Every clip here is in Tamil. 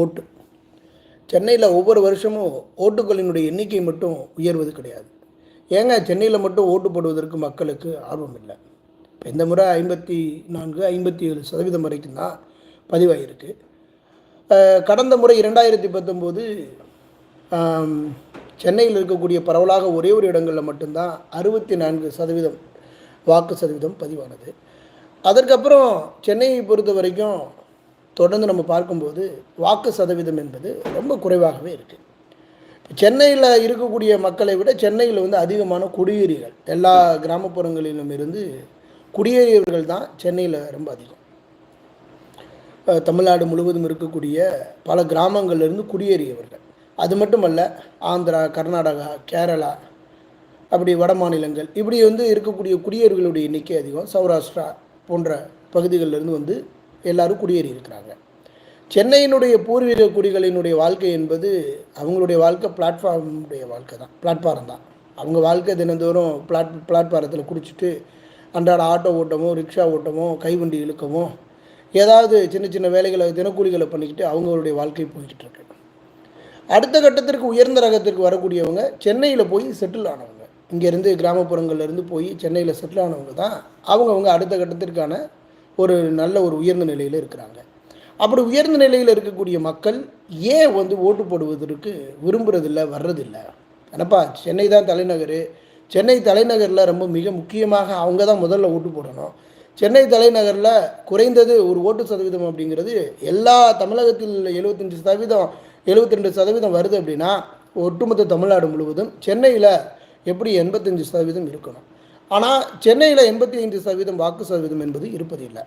ஓட்டு. சென்னையில் ஒவ்வொரு வருஷமும் ஓட்டுகளினுடைய எண்ணிக்கை மட்டும் உயர்வது கிடையாது. ஏங்க சென்னையில் மட்டும் ஓட்டு போடுவதற்கு மக்களுக்கு ஆர்வம் இல்லை. இப்போ இந்த முறை ஐம்பத்தி நான்கு ஐம்பத்தி ஏழு சதவீதம் வரைக்கும் தான் பதிவாகிருக்கு கடந்த முறை இரண்டாயிரத்தி பத்தொம்போது சென்னையில் இருக்கக்கூடிய பரவலாக ஒரே ஒரு இடங்களில் மட்டும்தான் அறுபத்தி நான்கு சதவீதம் வாக்கு சதவீதம் பதிவானது. அதற்கப்புறம் சென்னையை பொறுத்த வரைக்கும் தொடர்ந்து நம்ம பார்க்கும்போது வாக்கு சதவீதம் என்பது ரொம்ப குறைவாகவே இருக்குது சென்னையில் இருக்கக்கூடிய மக்களை விட சென்னையில் வந்து அதிகமான குடியேறிகள் எல்லா கிராமப்புறங்களிலும் இருந்து குடியேறியவர்கள் தான் சென்னையில் ரொம்ப அதிகம். தமிழ்நாடு முழுவதும் இருக்கக்கூடிய பல கிராமங்கள்லேருந்து குடியேறியவர்கள். அது மட்டுமல்ல ஆந்திரா கர்நாடகா கேரளா அப்படி வட மாநிலங்கள் இப்படி வந்து இருக்கக்கூடிய குடியேறிகளுடைய எண்ணிக்கை அதிகம். சௌராஷ்டிரா போன்ற பகுதிகளிலிருந்து வந்து எல்லாரும் குடியேறி இருக்கிறாங்க சென்னையினுடைய பூர்வீக குடிகளினுடைய வாழ்க்கை என்பது அவங்களுடைய வாழ்க்கை பிளாட்ஃபார்முடைய வாழ்க்கை தான் பிளாட்ஃபாரம் தான். அவங்க வாழ்க்கை தினந்தோறும் பிளாட் பிளாட்ஃபாரத்தில் குடிச்சிட்டு அன்றாட ஆட்டோ ஓட்டமோ ரிக்ஷா ஓட்டமோ கைவண்டி இழுக்கவோ ஏதாவது சின்ன சின்ன வேலைகளை தினக்கூலிகளை பண்ணிக்கிட்டு அவங்களுடைய வாழ்க்கை போய்கிட்டு இருக்கு அடுத்த கட்டத்திற்கு உயர்ந்த ரகத்திற்கு வரக்கூடியவங்க சென்னையில் போய் செட்டில் ஆனவங்க. இங்கேருந்து கிராமப்புறங்கள்லேருந்து போய் சென்னையில் செட்டில் ஆனவங்க தான் அவங்கவுங்க அடுத்த கட்டத்திற்கான ஒரு நல்ல ஒரு உயர்ந்த நிலையில் இருக்கிறாங்க. அப்படி உயர்ந்த நிலையில் இருக்கக்கூடிய மக்கள் ஏன் வந்து ஓட்டு போடுவதற்கு விரும்புறதில்ல வர்றதில்லை? என்னப்பா சென்னை தான் தலைநகர். சென்னை தலைநகரில் ரொம்ப மிக முக்கியமாக அவங்க தான் முதல்ல ஓட்டு போடணும். சென்னை தலைநகரில் குறைந்தது ஒரு ஓட்டு சதவீதம் அப்படிங்கிறது எல்லா தமிழகத்தில் எழுபத்தஞ்சி சதவீதம் எழுபத்தி ரெண்டு சதவீதம் வருது அப்படின்னா ஒட்டுமொத்த தமிழ்நாடு முழுவதும் சென்னையில் எப்படி எண்பத்தஞ்சு சதவீதம் இருக்கணும்? ஆனால் சென்னையில் எண்பத்தி ஐந்து சதவீதம் வாக்கு சதவீதம் என்பது இருப்பதில்லை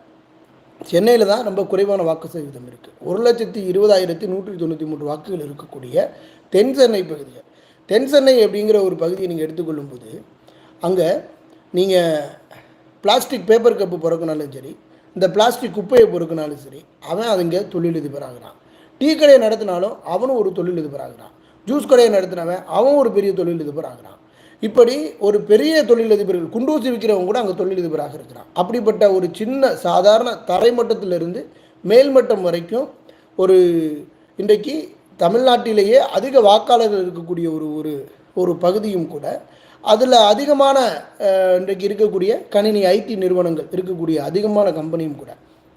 சென்னையில் தான் ரொம்ப குறைவான வாக்கு சதவீதம் இருக்குது ஒரு லட்சத்தி இருபதாயிரத்தி நூற்றி தொண்ணூற்றி மூன்று வாக்குகள் இருக்கக்கூடிய தென் சென்னை பகுதிகள். தென் சென்னை அப்படிங்கிற ஒரு பகுதியை நீங்கள் எடுத்துக்கொள்ளும்போது அங்கே நீங்கள் பிளாஸ்டிக் பேப்பர் கப்பு பிறக்கினாலும் சரி இந்த பிளாஸ்டிக் குப்பையை பொறுக்கினாலும் சரி அவன் அதுங்க தொழிலதிபராகிறான். டீ கடையை நடத்தினாலும் அவனும் ஒரு தொழில் ஆகிறான் ஜூஸ் கடையை நடத்தினவன் அவன் ஒரு பெரிய தொழில் ஆகிறான் இப்படி ஒரு பெரிய தொழிலதிபர்கள் குண்டூசி விற்கிறவங்க கூட அங்கே தொழிலதிபராக இருக்கிறான். அப்படிப்பட்ட ஒரு சின்ன சாதாரண தரைமட்டத்திலிருந்து மேல்மட்டம் வரைக்கும் ஒரு இன்றைக்கு தமிழ்நாட்டிலேயே அதிக வாக்காளர்கள் இருக்கக்கூடிய ஒரு ஒரு ஒரு பகுதியும் கூட அதில் அதிகமான இன்றைக்கு இருக்கக்கூடிய கணினி ஐடி நிறுவனங்கள் இருக்கக்கூடிய அதிகமான கம்பெனியும் கூட.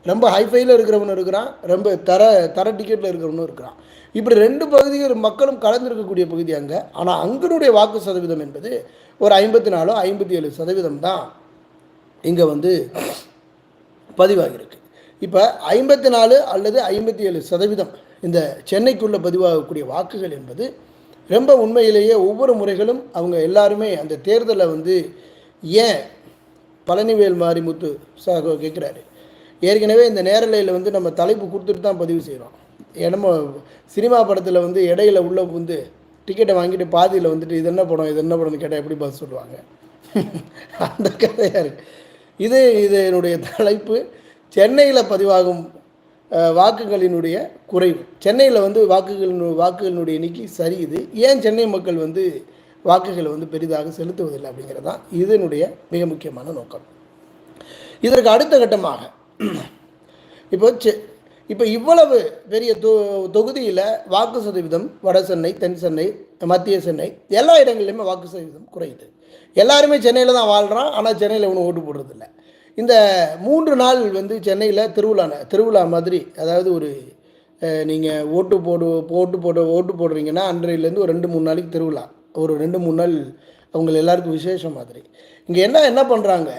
ரொம்ப ஹைஃபைல இருக்கிறவனும் இருக்கிறான் ரொம்ப தர தர டிக்கெட்டில் இருக்கிறவனும் இருக்கிறான். இப்படி ரெண்டு பகுதிகள் மக்களும் கலந்துருக்கக்கூடிய பகுதி அங்கே. ஆனால் அங்கனுடைய வாக்கு சதவீதம் என்பது ஒரு ஐம்பத்தி நாலோ ஐம்பத்தி ஏழு சதவீதம் தான் இங்கே வந்து பதிவாகியிருக்கு. இப்போ ஐம்பத்தி நாலு அல்லது ஐம்பத்தி ஏழு சதவீதம் இந்த சென்னைக்குள்ளே பதிவாகக்கூடிய வாக்குகள் என்பது ரொம்ப உண்மையிலேயே ஒவ்வொரு முறைகளும் அவங்க எல்லாருமே அந்த தேர்தலை வந்து ஏன் பழனிவேல் மாரிமுத்து சாக கேட்குறாரு ஏற்கனவே இந்த நேரலையில் வந்து நம்ம தலைப்பு கொடுத்துட்டு தான் பதிவு செய்கிறோம் நம்ம சினிமா படத்தில் வந்து இடையில உள்ள வந்து டிக்கெட்டை வாங்கிட்டு பாதியில் வந்துட்டு இது என்ன படம் இது என்ன படம்னு கேட்டால் எப்படி பதில் சொல்லுவாங்க? அந்த கதையாக இருக்குது இது இது என்னுடைய தலைப்பு. சென்னையில் பதிவாகும் வாக்குகளினுடைய குறைவு. சென்னையில் வந்து வாக்குகளின் வாக்குகளினுடைய எண்ணிக்கை சரியுது ஏன் சென்னை மக்கள் வந்து வாக்குகளை வந்து பெரிதாக செலுத்துவதில்லை அப்படிங்கிறது தான் இதனுடைய மிக முக்கியமான நோக்கம். இதற்கு அடுத்த கட்டமாக இப்போ செ இப்போ இவ்வளவு பெரிய தொ தொகுதியில் வாக்கு சதவீதம் வட சென்னை தென் சென்னை மத்திய சென்னை எல்லா இடங்கள்லையுமே வாக்கு சதவீதம் குறையுது. எல்லாருமே சென்னையில் தான் வாழ்கிறான் ஆனால் சென்னையில் ஒன்றும் ஓட்டு போடுறதில்ல. இந்த மூன்று நாள் வந்து சென்னையில் திருவிழா திருவிழா மாதிரி அதாவது ஒரு நீங்கள் ஓட்டு போடு ஓட்டு போடு ஓட்டு போடுறீங்கன்னா அன்றையிலேருந்து ஒரு ரெண்டு மூணு நாளைக்கு திருவிழா. ஒரு ரெண்டு மூணு நாள் அவங்க எல்லாருக்கும் விசேஷம் மாதிரி. இங்கே என்ன என்ன பண்ணுறாங்க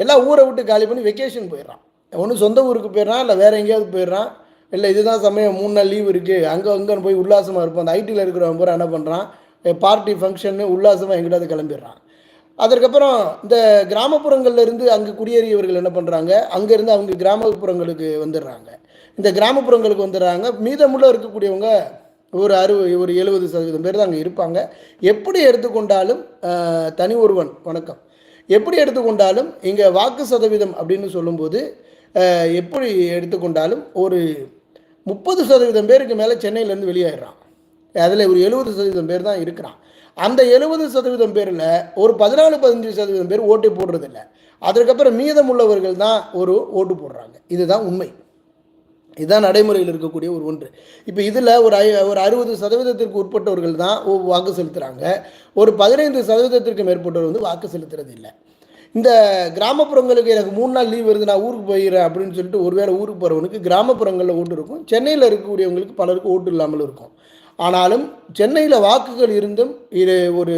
எல்லாம் ஊரை விட்டு காலி பண்ணி வெக்கேஷன் போயிடுறான். ஒன்று சொந்த ஊருக்கு போயிடுறான் இல்லை வேறு எங்கேயாவது போயிடுறான். இல்லை இதுதான் சமயம் மூணு நாள் லீவ் இருக்குது அங்கே அங்கே போய் உல்லாசமாக இருப்போம் அந்த ஐடியில் இருக்கிறவங்க பூரா என்ன பண்ணுறான் பார்ட்டி ஃபங்க்ஷன்னு உல்லாசமாக எங்கிட்டாவது கிளம்பிடுறான். அதற்கப்புறம் இந்த கிராமப்புறங்கள்லேருந்து அங்கே குடியேறியவர்கள் என்ன பண்ணுறாங்க அங்கேருந்து அவங்க கிராமப்புறங்களுக்கு வந்துடுறாங்க. இந்த கிராமப்புறங்களுக்கு வந்துடுறாங்க. மீதமுள்ள இருக்கக்கூடியவங்க ஒரு அறுபது ஒரு எழுபது சதவீதம் பேர் தான் அங்கே இருப்பாங்க. எப்படி எடுத்துக்கொண்டாலும் தனி ஒருவன் வணக்கம். எப்படி எடுத்துக்கொண்டாலும் இங்கே வாக்கு சதவீதம் அப்படின்னு சொல்லும்போது எப்படி எடுத்துக்கொண்டாலும் ஒரு முப்பது சதவீதம் பேருக்கு மேலே சென்னையிலேருந்து வெளியாயிடுறான் அதில் ஒரு எழுபது சதவீதம் பேர் தான் இருக்கிறான். அந்த எழுபது சதவீதம் பேரில் ஒரு பதினாலு பதினஞ்சு சதவீதம் பேர் ஓட்டை போடுறதில்ல. அதற்கப்புறம் மீதமுள்ளவர்கள் தான் ஒரு ஓட்டு போடுறாங்க. இதுதான் உண்மை. இதுதான் நடைமுறையில் இருக்கக்கூடிய ஒரு ஒன்று. இப்போ இதில் ஒரு ஐ ஒரு அறுபது சதவீதத்திற்கு உட்பட்டவர்கள் தான் வாக்கு செலுத்துகிறாங்க ஒரு பதினைந்து சதவீதத்திற்கு மேற்பட்டவர் வந்து வாக்கு செலுத்துறது இல்லை இந்த கிராமப்புறங்களுக்கு எனக்கு மூணு நாள் லீவ் வருது நான் ஊருக்கு போயிடுறேன் அப்படின்னு சொல்லிட்டு ஒருவேளை ஊருக்கு போகிறவனுக்கு கிராமப்புறங்களில் ஓட்டு இருக்கும். சென்னையில் இருக்கக்கூடியவங்களுக்கு பலருக்கு ஓட்டு இல்லாமல் இருக்கும். ஆனாலும் சென்னையில் வாக்குகள் இருந்தும் இது ஒரு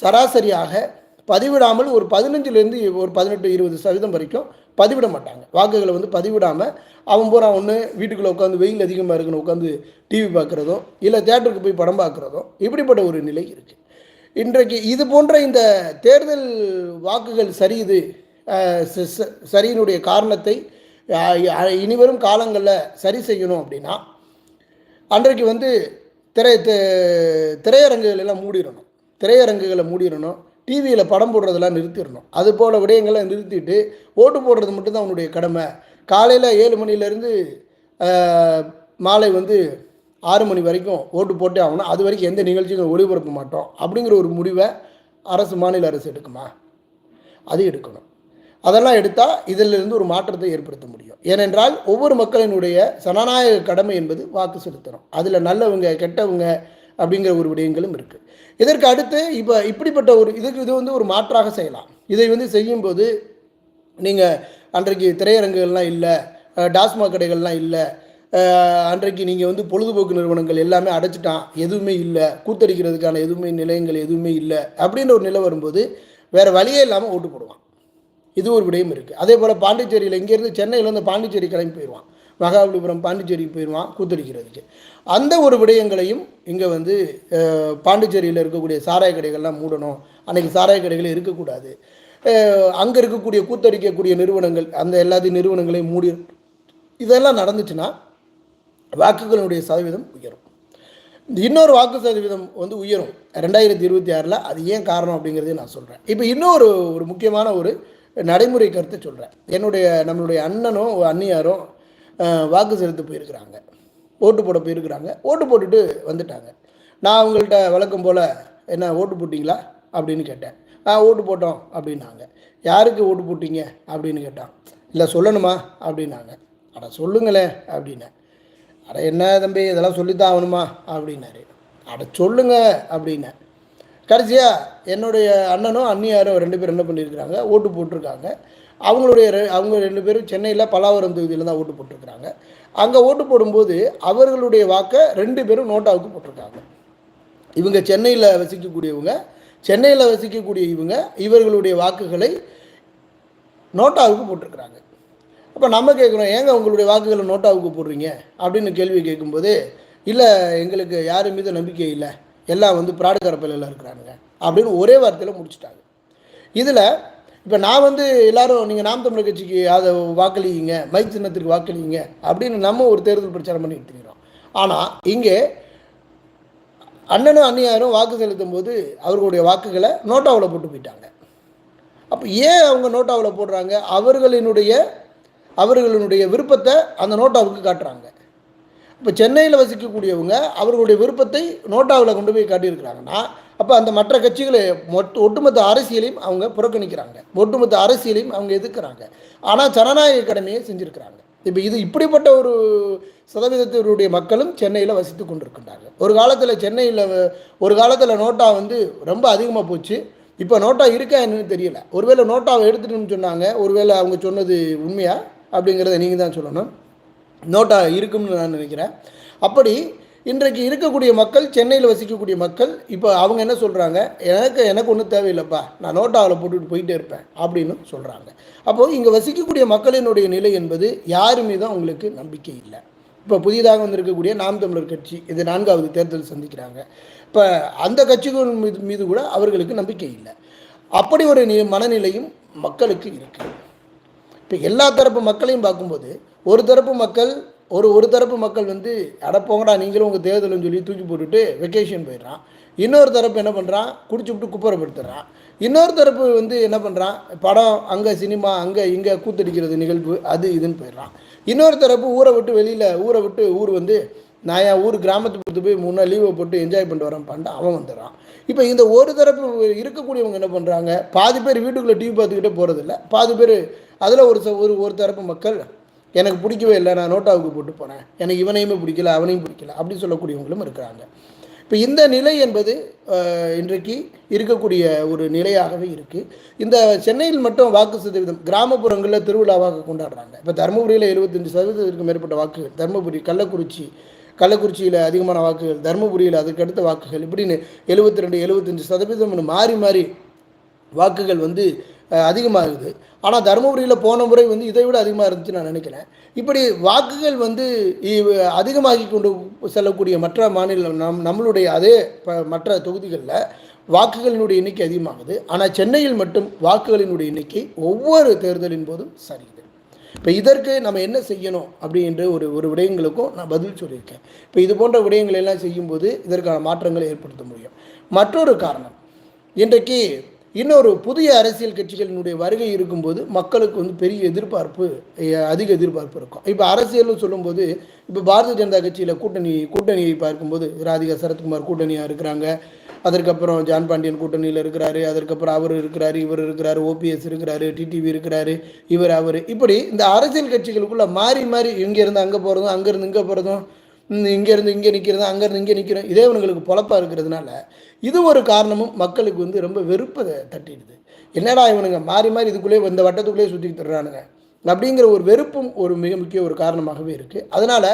சராசரியாக பதிவிடாமல் ஒரு பதினஞ்சுலேருந்து ஒரு பதினெட்டு இருபது சதவீதம் வரைக்கும் பதிவிட மாட்டாங்க. வாக்குகளை வந்து பதிவிடாமல் அவன் பூரா ஒன்று வீட்டுக்குள்ளே உட்காந்து வெயில் அதிகமாக இருக்குன்னு உட்காந்து டிவி பார்க்குறதோ இல்லை தேட்டருக்கு போய் படம் பார்க்குறதோ இப்படிப்பட்ட ஒரு நிலை இருக்குது இன்றைக்கு இது போன்ற இந்த தேர்தல் வாக்குகள் சரியுது ச- ச- சரியினுடைய காரணத்தை இனிவரும் காலங்களில் சரி செய்யணும் அப்படின்னா அன்றைக்கு வந்து திரை தி- திரையரங்குகள் எல்லாம் மூடிடணும். திரையரங்குகளை மூடிடணும். டிவியில் படம் போடுறதெல்லாம் நிறுத்திடணும். அது போல் விடயங்களை நிறுத்திட்டு ஓட்டு போடுறது மட்டும்தான் அவனுடைய கடமை. காலையில் ஏழு மணிலேருந்து மாலை வந்து ஆறு மணி வரைக்கும் ஓட்டு போட்டே ஆகணும். அது வரைக்கும் எந்த நிகழ்ச்சியும் ஒளிபரப்ப மாட்டோம். அப்படிங்கிற ஒரு முடிவை அரசு மாநில அரசு எடுக்குமா? அது எடுக்கணும். அதெல்லாம் எடுத்தால் இதிலிருந்து ஒரு மாற்றத்தை ஏற்படுத்த முடியும். ஏனென்றால் ஒவ்வொரு மக்களினுடைய சனநாயக கடமை என்பது வாக்கு செலுத்தணும். அதில் நல்லவங்க கெட்டவங்க அப்படிங்கிற ஒரு விடயங்களும் இருக்குது இதற்கு அடுத்து இப்போ இப்படிப்பட்ட ஒரு இதுக்கு இது வந்து ஒரு மாற்றாக செய்யலாம். இதை வந்து செய்யும்போது நீங்கள் அன்றைக்கு திரையரங்குகள்லாம் இல்லை டாஸ்மாக் கடைகள்லாம் இல்லை அன்றைக்கு நீங்கள் வந்து பொழுதுபோக்கு நிறுவனங்கள் எல்லாமே அடைச்சிட்டான். எதுவுமே இல்லை. கூத்தடிக்கிறதுக்கான எதுவுமே நிலையங்கள் எதுவுமே இல்லை. அப்படின்ற ஒரு நிலை வரும்போது வேறு வழியே இல்லாமல் ஓட்டு போடுவான். இது ஒரு விடயம் இருக்குது அதே போல் பாண்டிச்சேரியில் இங்கேருந்து சென்னையிலேருந்து பாண்டிச்சேரி கிளம்பி போயிடுவான் மகாபலிபுரம் பாண்டிச்சேரிக்கு போயிடுவான் கூத்தடிக்கிறதுக்கு. அந்த ஒரு விடயங்களையும் இங்கே வந்து பாண்டிச்சேரியில் இருக்கக்கூடிய சாராய கடைகள்லாம் மூடணும். அன்றைக்கி சாராய கடைகள் இருக்கக்கூடாது. அங்கே இருக்கக்கூடிய கூத்தடிக்கக்கூடிய நிறுவனங்கள் அந்த எல்லாத்தையும் நிறுவனங்களையும் மூடி இதெல்லாம் நடந்துச்சுன்னா வாக்குகளுடைய சதவீதம் உயரும். இன்னொரு வாக்கு சதவீதம் வந்து உயரும். ரெண்டாயிரத்தி இருபத்தி ஆறில் அது ஏன் காரணம் அப்படிங்கிறதையும் நான் சொல்கிறேன் இப்போ இன்னொரு ஒரு முக்கியமான ஒரு நடைமுறை கருத்தை சொல்கிறேன் என்னுடைய நம்மளுடைய அண்ணனும் அண்ணியாரும் வாக்கு செலுத்து போயிருக்கிறாங்க. ஓட்டு போட போயிருக்கிறாங்க. ஓட்டு போட்டுட்டு வந்துட்டாங்க. நான் அவங்கள்ட்ட வழக்கம் போல் என்ன ஓட்டு போட்டிங்களா? அப்படின்னு கேட்டேன். ஆ ஓட்டு போட்டோம் அப்படின்னாங்க. யாருக்கு ஓட்டு போட்டிங்க? அப்படின்னு கேட்டான். இல்லை சொல்லணுமா? அப்படின்னாங்க. அட சொல்லுங்களேன் அப்படின்னேன். அட என்ன தம்பி இதெல்லாம் சொல்லித்தான் ஆகணுமா? அப்படின்னாரு. அட சொல்லுங்க அப்படின்னேன் கடைசியாக என்னுடைய அண்ணனும் அண்ணியாரும் ரெண்டு பேரும் என்ன பண்ணியிருக்கிறாங்க? ஓட்டு போட்டிருக்காங்க. அவங்களுடைய ரெ- அவங்க ரெண்டு பேரும் சென்னையில் பல்லாவரம் தொகுதியில் தான் ஓட்டு போட்டிருக்கிறாங்க. அங்கே ஓட்டு போடும்போது அவர்களுடைய வாக்கை ரெண்டு பேரும் நோட்டாவுக்கு போட்டிருக்காங்க. இவங்க சென்னையில் வசிக்கக்கூடியவங்க சென்னையில் வசிக்கக்கூடிய இவங்க இவர்களுடைய வாக்குகளை நோட்டாவுக்கு போட்டிருக்கிறாங்க. அப்போ நம்ம கேட்குறோம் ஏங்க உங்களுடைய வாக்குகளை நோட்டாவுக்கு போடுறீங்க? அப்படின்னு கேள்வி கேட்கும்போது இல்லை எங்களுக்கு யார் மீது நம்பிக்கை இல்லை. எல்லாம் வந்து பிராடுகார பள்ளியில் இருக்கிறானுங்க. அப்படின்னு ஒரே வார்த்தையில் முடிச்சிட்டாங்க. இதில் இப்போ நான் வந்து எல்லாரும் நீங்கள் நாம் தமிழர் கட்சிக்கு அதை வாக்களிங்க மை சின்னத்திற்கு வாக்களிங்க அப்படின்னு நம்ம ஒரு தேர்தல் பிரச்சாரம் பண்ணிட்டு இருக்கிறோம் ஆனால் இங்கே அண்ணனும் அண்ணியாரும் வாக்கு செலுத்தும் போது அவர்களுடைய வாக்குகளை நோட்டாவில் போட்டு போயிட்டாங்க. அப்போ ஏன் அவங்க நோட்டாவில் போடுறாங்க? அவர்களினுடைய அவர்களினுடைய விருப்பத்தை அந்த நோட்டாவுக்கு காட்டுறாங்க. இப்போ சென்னையில் வசிக்கக்கூடியவங்க அவர்களுடைய விருப்பத்தை நோட்டாவில் கொண்டு போய் காட்டியிருக்கிறாங்கன்னா அப்போ அந்த மற்ற கட்சிகளை மொத்த ஒட்டுமொத்த அரசியலையும் அவங்க புறக்கணிக்கிறாங்க. ஒட்டுமொத்த அரசியலையும் அவங்க எதிர்க்கிறாங்க. ஆனால் ஜனநாயக கடமையை செஞ்சுருக்கிறாங்க. இப்போ இது இப்படிப்பட்ட ஒரு சதவீதத்தினுடைய மக்களும் சென்னையில் வசித்து கொண்டிருக்கின்றார்கள். ஒரு காலத்தில் சென்னையில் ஒரு காலத்தில் நோட்டா வந்து ரொம்ப அதிகமாக போச்சு. இப்போ நோட்டா இருக்கா என்னன்னு தெரியல. ஒருவேளை நோட்டாவை எடுத்துட்டுன்னு சொன்னாங்க ஒருவேளை அவங்க சொன்னது உண்மையாக அப்படிங்கிறத நீங்கள் தான் சொல்லணும். நோட்டா இருக்கும்னு நான் நினைக்கிறேன். அப்படி இன்றைக்கு இருக்கக்கூடிய மக்கள் சென்னையில் வசிக்கக்கூடிய மக்கள் இப்போ அவங்க என்ன சொல்கிறாங்க எனக்கு எனக்கு ஒன்றும் தேவையில்லைப்பா. நான் நோட்டாவில் போட்டுட்டு போயிட்டே இருப்பேன் அப்படின்னு சொல்கிறாங்க அப்போது இங்கே வசிக்கக்கூடிய மக்களினுடைய நிலை என்பது யார் மீதும் அவங்களுக்கு நம்பிக்கை இல்லை. இப்போ புதிதாக வந்திருக்கக்கூடிய நாம் தமிழர் கட்சி இது நான்காவது தேர்தல் சந்திக்கிறாங்க. இப்போ அந்த கட்சிகள் மீது மீது கூட அவர்களுக்கு நம்பிக்கை இல்லை. அப்படி ஒரு மனநிலையும் மக்களுக்கு இருக்குது இப்போ எல்லா தரப்பு மக்களையும் பார்க்கும்போது ஒரு தரப்பு மக்கள் ஒரு ஒரு தரப்பு மக்கள் வந்து அடப்போங்கடா நீங்களும் உங்கள் தேர்தல்னு சொல்லி தூக்கி போட்டுட்டு வெக்கேஷன் போயிடுறான். இன்னொரு தரப்பு என்ன பண்ணுறான் குடிச்சு விட்டு குப்புறப்படுத்துறான். இன்னொரு தரப்பு வந்து என்ன பண்ணுறான் படம் அங்கே சினிமா அங்கே இங்கே கூத்தடிக்கிறது நிகழ்வு அது இதுன்னு போயிடுறான். இன்னொரு தரப்பு ஊரை விட்டு வெளியில் ஊரை விட்டு ஊர் வந்து நான் என் ஊர் கிராமத்துக்கு போய் மூணு நாள் லீவை போட்டு என்ஜாய் பண்ணிட்டு வரேன் பண்ணிட்டு அவன் வந்துடுறான். இப்போ இந்த ஒரு தரப்பு இருக்கக்கூடியவங்க என்ன பண்ணுறாங்க பாதி பேர் வீட்டுக்குள்ளே டிவி பார்த்துக்கிட்டே போகிறதில்ல பாதி பேர் அதில் ஒரு ச- ஒரு ஒரு தரப்பு மக்கள் எனக்கு பிடிக்கவே இல்லை நான் நோட்டாவுக்கு போட்டு போனேன் எனக்கு இவனையுமே பிடிக்கல அவனையும் பிடிக்கல அப்படி சொல்லக்கூடியவங்களும் இருக்கிறாங்க. இப்போ இந்த நிலை என்பது இன்றைக்கு இருக்கக்கூடிய ஒரு நிலையாகவே இருக்குது இந்த சென்னையில் மட்டும் வாக்கு சதவீதம் கிராமப்புறங்களில் திருவிழாவாக கொண்டாடுறாங்க. இப்போ தருமபுரியில் எழுபத்தஞ்சு சதவீதத்திற்கு மேற்பட்ட வாக்குகள் தருமபுரி கள்ளக்குறிச்சி கள்ளக்குறிச்சியில் அதிகமான வாக்குகள் தருமபுரியில் அதுக்கு அடுத்த வாக்குகள் இப்படின்னு எழுபத்தி ரெண்டு எழுபத்தஞ்சு சதவீதம் மாறி மாறி வாக்குகள் வந்து அதிகமாக அதிகமாகுது. ஆனால் தருமபுரியில் போன முறை வந்து இதை விட அதிகமாக இருந்துச்சு நான் நினைக்கிறேன். இப்படி வாக்குகள் வந்து அதிகமாகி கொண்டு செல்லக்கூடிய மற்ற மாநிலம் நம் நம்மளுடைய அதே ப- மற்ற தொகுதிகளில் வாக்குகளினுடைய எண்ணிக்கை அதிகமாகுது. ஆனால் சென்னையில் மட்டும் வாக்குகளினுடைய எண்ணிக்கை ஒவ்வொரு தேர்தலின் போதும் சரியுது இப்போ இதற்கு நம்ம என்ன செய்யணும் அப்படின்ற ஒரு ஒரு விடயங்களுக்கும் நான் பதில் சொல்லியிருக்கேன். இப்போ இது போன்ற விடயங்களை எல்லாம் செய்யும்போது இதற்கான மாற்றங்களை ஏற்படுத்த முடியும். மற்றொரு காரணம் இன்றைக்கு இன்னொரு புதிய அரசியல் கட்சிகளினுடைய வருகை இருக்கும்போது மக்களுக்கு வந்து பெரிய எதிர்பார்ப்பு அதிக எதிர்பார்ப்பு இருக்கும். இப்போ அரசியல்னு சொல்லும்போது இப்போ பாரதிய ஜனதா கட்சியில் கூட்டணி கூட்டணியை பார்க்கும்போது ராதிகா சரத்குமார் கூட்டணியாக இருக்கிறாங்க. அதற்கப்புறம் ஜான் பாண்டியன் கூட்டணியில் இருக்கிறாரு. அதற்கப்புறம் அவர் இருக்கிறாரு இவர் இருக்கிறாரு ஓபிஎஸ் இருக்கிறாரு டிடிவி இருக்கிறாரு இவர் அவர். இப்படி இந்த அரசியல் கட்சிகளுக்குள்ளே மாறி மாறி இங்கேருந்து அங்கே போகிறதும் அங்கேருந்து இங்கே போகிறதும் இங்கேருந்து இங்கே நிற்கிறது அங்கேருந்து இங்கே நிற்கிறோம் இதே இவங்களுக்கு பொழப்பாக இருக்கிறதுனால இது ஒரு காரணமும் மக்களுக்கு வந்து ரொம்ப வெறுப்பை தட்டிடுது. என்னடா இவனுங்க மாறி மாறி இதுக்குள்ளே இந்த வட்டத்துக்குள்ளேயே சுற்றி தர்றானுங்க அப்படிங்கிற ஒரு வெறுப்பும் ஒரு மிக முக்கிய ஒரு காரணமாகவே இருக்குது அதனால்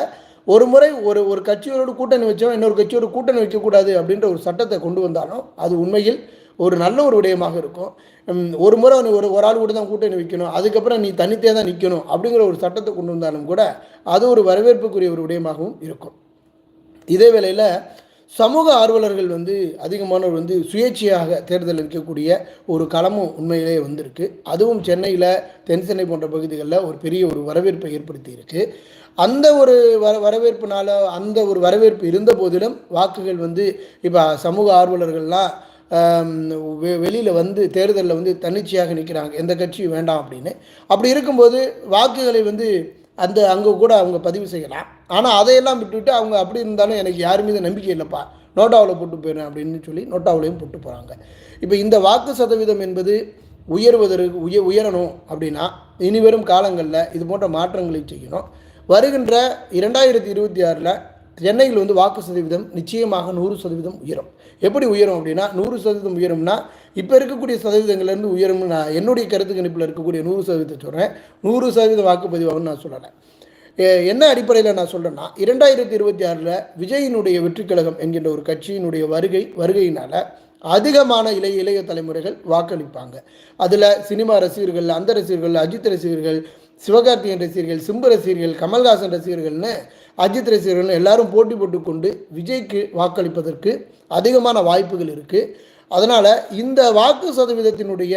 ஒரு முறை ஒரு ஒரு கட்சியோடு கூட்டணி வச்சோம் இன்னொரு கட்சியோடு கூட்டணி வைக்கக்கூடாது அப்படின்ற ஒரு சட்டத்தை கொண்டு வந்தாலும் அது உண்மையில் ஒரு நல்ல ஒரு விடயமாக இருக்கும். ஒரு முறை நீ ஒரு ஒரு ஆள் கூட தான் கூட்டணி வைக்கணும். அதுக்கப்புறம் நீ தனித்தே தான் நிற்கணும் அப்படிங்கிற ஒரு சட்டத்தை கொண்டு வந்தாலும் கூட அது ஒரு வரவேற்புக்குரிய ஒரு விடயமாகவும் இருக்கும். இதே வேளையில் சமூக ஆர்வலர்கள் வந்து அதிகமானவர் வந்து சுயேட்சையாக தேர்தல் இருக்கக்கூடிய ஒரு களமும் உண்மையிலே வந்திருக்கு. அதுவும் சென்னையில் தென் சென்னை போன்ற பகுதிகளில் ஒரு பெரிய ஒரு வரவேற்பை ஏற்படுத்தியிருக்கு அந்த ஒரு வர வரவேற்புனால அந்த ஒரு வரவேற்பு இருந்த போதிலும் வாக்குகள் வந்து இப்போ சமூக ஆர்வலர்கள்லாம் வெளியில் வந்து தேர்தலில் வந்து தன்னிச்சையாக நிற்கிறாங்க எந்த கட்சியும் வேண்டாம் அப்படின்னு. அப்படி இருக்கும்போது வாக்குகளை வந்து அந்த அங்கே கூட அவங்க பதிவு செய்யலாம். ஆனால் அதையெல்லாம் விட்டுவிட்டு அவங்க அப்படி இருந்தாலும் எனக்கு யார் மீது நம்பிக்கை இல்லைப்பா. நோட்டாவில் போட்டு போயிடுறேன் அப்படின்னு சொல்லி நோட்டாவிலையும் போட்டு போகிறாங்க இப்போ இந்த வாக்கு சதவீதம் என்பது உயர்வதற்கு உய உயரணும் அப்படின்னா இனி வரும் காலங்களில் இது போன்ற மாற்றங்களை செய்யணும். வருகின்ற இரண்டாயிரத்தி இருபத்தி ஆறில் சென்னையில் வந்து வாக்கு சதவீதம் நிச்சயமாக நூறு சதவீதம் உயரும். எப்படி உயரும் அப்படின்னா நூறு சதவீதம் உயரும்னா இப்போ இருக்கக்கூடிய சதவீதங்கள்லேருந்து உயரும்னு நான் என்னுடைய கருத்து கணிப்பில் இருக்கக்கூடிய நூறு சதவீதத்தை சொல்கிறேன் நூறு சதவீதம் வாக்குப்பதிவாகும்னு நான் சொல்லலை. என்ன அடிப்படையில் நான் சொல்கிறேன்னா இரண்டாயிரத்தி இருபத்தி ஆறில் விஜயினுடைய வெற்றிக்கழகம் என்கின்ற ஒரு கட்சியினுடைய வருகை வருகையினால் அதிகமான இளைய இளைய தலைமுறைகள் வாக்களிப்பாங்க. அதில் சினிமா ரசிகர்கள் அந்த ரசிகர்கள் அஜித் ரசிகர்கள் சிவகார்த்திகேயன் ரசிகர்கள் சிம்பு ரசிகர்கள் கமல்ஹாசன் ரசிகர்கள்னு அஜித் ரசிகர்கள் எல்லாரும் போட்டி போட்டுக்கொண்டு விஜய்க்கு வாக்களிப்பதற்கு அதிகமான வாய்ப்புகள் இருக்குது அதனால் இந்த வாக்கு சதவீதத்தினுடைய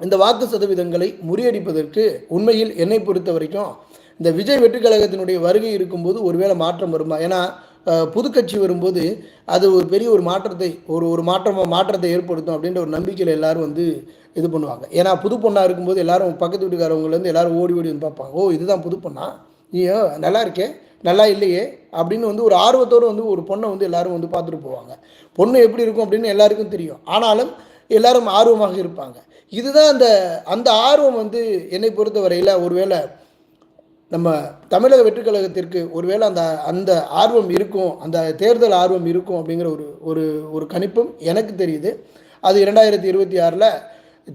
இந்த வாக்கு சதவீதங்களை முறியடிப்பதற்கு உண்மையில் என்னை பொறுத்த வரைக்கும் இந்த விஜய் வெற்றி கழகத்தினுடைய வருகை இருக்கும்போது ஒருவேளை மாற்றம் வருமா? ஏன்னா புதுக்கட்சி புது கட்சி வரும்போது அது ஒரு பெரிய ஒரு மாற்றத்தை ஒரு ஒரு மாற்றமாக மாற்றத்தை ஏற்படுத்தும் அப்படின்ற ஒரு நம்பிக்கையில் எல்லாரும் வந்து இது பண்ணுவாங்க. ஏன்னா புது பொண்ணாக இருக்கும்போது எல்லாரும் பக்கத்து வீட்டுக்காரவங்கலேருந்து எல்லாரும் ஓடி ஓடி வந்து பார்ப்பாங்க. ஓ இதுதான் புது பொண்ணா? ஐயோ நல்லா இருக்கே நல்லா இல்லையே அப்படின்னு வந்து ஒரு ஆர்வத்தோடு வந்து ஒரு பொண்ணை வந்து எல்லாரும் வந்து பார்த்துட்டு போவாங்க. பொண்ணு எப்படி இருக்கும் அப்படின்னு எல்லாருக்கும் தெரியும். ஆனாலும் எல்லாரும் ஆர்வமாக இருப்பாங்க. இதுதான் அந்த அந்த ஆர்வம் வந்து என்னை பொறுத்தவரையில் ஒருவேளை நம்ம தமிழக வெற்றுக்கழகத்திற்கு ஒருவேளை அந்த அந்த ஆர்வம் இருக்கும் அந்த தேர்தல் ஆர்வம் இருக்கும் அப்படிங்கிற ஒரு ஒரு ஒரு கணிப்பும் எனக்கு தெரியுது. அது இரண்டாயிரத்தி இருபத்தி ஆறில்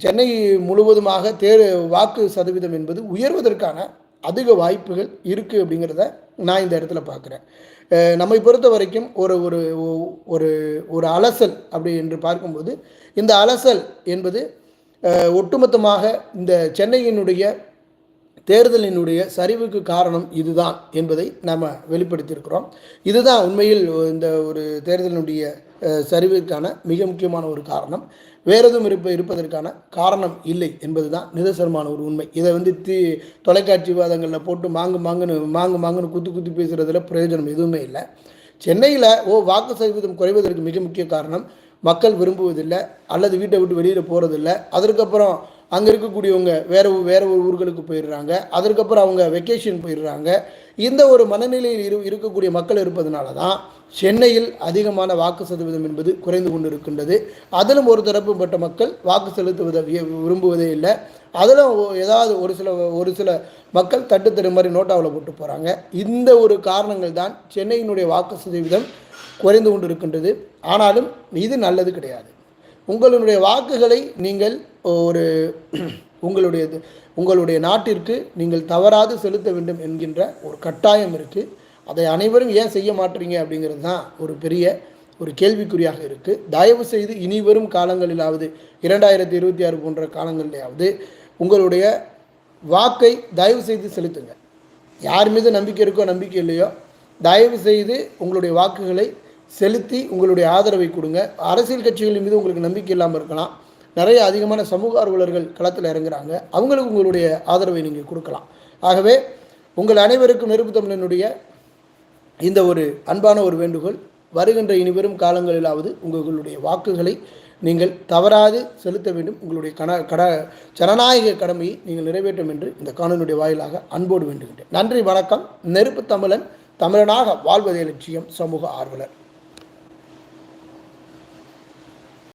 சென்னை முழுவதுமாக தேர் வாக்கு சதவீதம் என்பது உயர்வதற்கான அதிக வாய்ப்புகள் இருக்குது அப்படிங்கிறத நான் இந்த இடத்துல பார்க்குறேன். நம்மை பொறுத்த வரைக்கும் ஒரு ஒரு ஒரு ஒரு அலசல் அப்படி என்று பார்க்கும்போது இந்த அலசல் என்பது ஒட்டுமொத்தமாக இந்த சென்னையினுடைய தேர்தலினுடைய சரிவுக்கு காரணம் இதுதான் என்பதை நாம் வெளிப்படுத்தியிருக்கிறோம். இதுதான் உண்மையில் இந்த ஒரு தேர்தலினுடைய சரிவிற்கான மிக முக்கியமான ஒரு காரணம். வேறு எதுவும் இருப்ப இருப்பதற்கான காரணம் இல்லை என்பது தான் நிதர்சனமான ஒரு உண்மை. இதை வந்து தி தொலைக்காட்சி விவாதங்களில் போட்டு மாங்கு மாங்குன்னு மாங்கு மாங்குன்னு குத்து குத்தி பேசுகிறதுல பிரயோஜனம் எதுவுமே இல்லை. சென்னையில் ஓ வாக்கு சதவீதம் குறைவதற்கு மிக முக்கிய காரணம் மக்கள் விரும்புவதில்லை அல்லது வீட்டை விட்டு வெளியில் போகிறதில்ல அதற்கப்புறம் அங்கே இருக்கக்கூடியவங்க வேறு வேறு ஒரு ஊர்களுக்கு போயிடுறாங்க. அதற்கப்புறம் அவங்க வெக்கேஷன் போயிடுறாங்க. இந்த ஒரு மனநிலையில் இரு இருக்கக்கூடிய மக்கள் இருப்பதனால தான் சென்னையில் அதிகமான வாக்கு சதவீதம் என்பது குறைந்து கொண்டு இருக்கின்றது அதிலும் ஒரு தரப்புப்பட்ட மக்கள் வாக்கு செலுத்துவதை விரும்புவதே இல்லை. அதிலும் ஏதாவது ஒரு சில ஒரு சில மக்கள் தட்டு தடு மாதிரி நோட்டாவில் போட்டு போகிறாங்க இந்த ஒரு காரணங்கள் தான் சென்னையினுடைய வாக்கு சதவீதம் குறைந்து கொண்டு இருக்கின்றது ஆனாலும் இது நல்லது கிடையாது. உங்களுடைய வாக்குகளை நீங்கள் ஒரு உங்களுடைய உங்களுடைய நாட்டிற்கு நீங்கள் தவறாது செலுத்த வேண்டும் என்கின்ற ஒரு கட்டாயம் இருக்குது அதை அனைவரும் ஏன் செய்ய மாட்டீங்க அப்படிங்கிறது தான் ஒரு பெரிய ஒரு கேள்விக்குறியாக இருக்குது தயவு செய்து இனி வரும் காலங்களிலாவது இரண்டாயிரத்தி இருபத்தி ஆறு போன்ற காலங்களிலாவது உங்களுடைய வாக்கை தயவு செய்து செலுத்துங்க. யார் மீது நம்பிக்கை இருக்கோ நம்பிக்கை இல்லையோ தயவு செய்து உங்களுடைய வாக்குகளை செலுத்தி உங்களுடைய ஆதரவை கொடுங்க. அரசியல் கட்சிகள் மீது உங்களுக்கு நம்பிக்கை இல்லாமல் இருக்கலாம். நிறைய அதிகமான சமூக ஆர்வலர்கள் களத்தில் இறங்குறாங்க. அவங்களுக்கு உங்களுடைய ஆதரவை நீங்கள் கொடுக்கலாம். ஆகவே உங்கள் அனைவருக்கும் நெருப்பு தமிழனுடைய இந்த ஒரு அன்பான ஒரு வேண்டுகோள் வருகின்ற இனிவரும் காலங்களிலாவது உங்களுடைய வாக்குகளை நீங்கள் தவறாது செலுத்த வேண்டும். உங்களுடைய கன கட ஜனநாயக கடமையை நீங்கள் நிறைவேற்றும் என்று இந்த காணொலியுடைய வாயிலாக அன்போடு வேண்டுகின்றேன். நன்றி வணக்கம். நெருப்பு தமிழன் தமிழனாக வாழ்வதே லட்சியம் சமூக ஆர்வலர்.